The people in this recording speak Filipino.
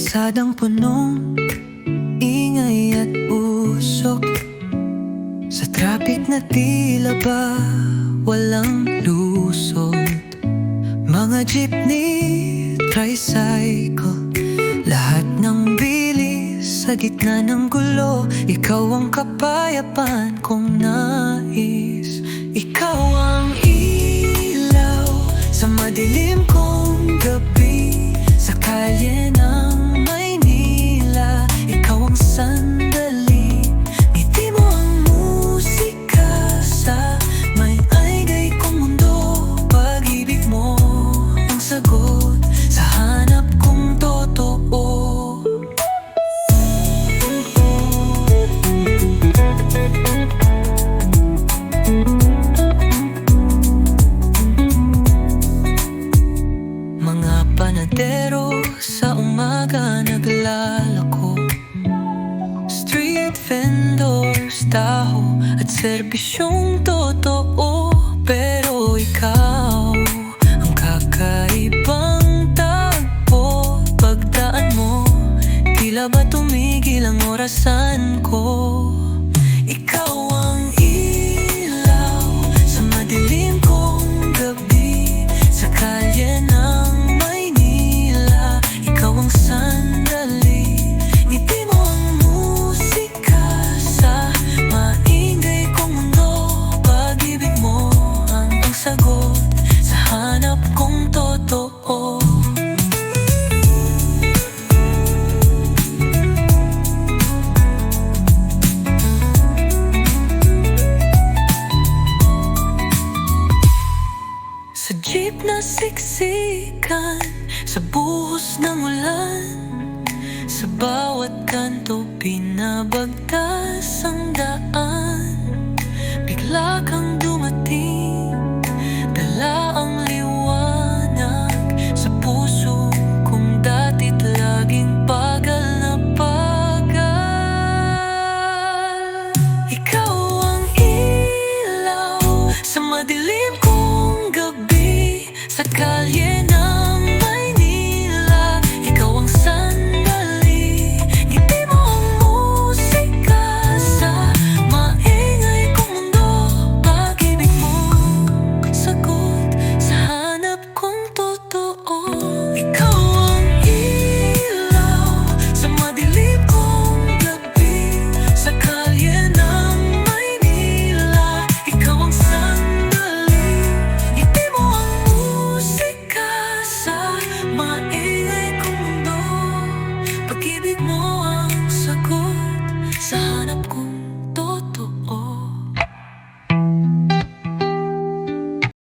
Kalsadang punong ingay at usok. Sa traffic na tila ba walang lusot? Mga jeepney, tricycle. Lahat ng bilis sa gitna ng gulo. Ikaw ang kapayapaan kong nais. Ikaw ang ilaw sa madilim kong panadero sa umaga naglalako. Street vendors, taho at serbisyong totoo. Pero ikaw ang kakaibang tagpo. Pagdaan mo, tila ba tumigil ang orasan ko Sa jeep na siksikan Sa buhos ng ulan Sa bawat kanto Pinabagtas ang daan. Bigla kang dumating Dala ang liwanag Sa puso kong dati't laging pagal na pagal. Ikaw ang ilaw Sa madilim ko 看云。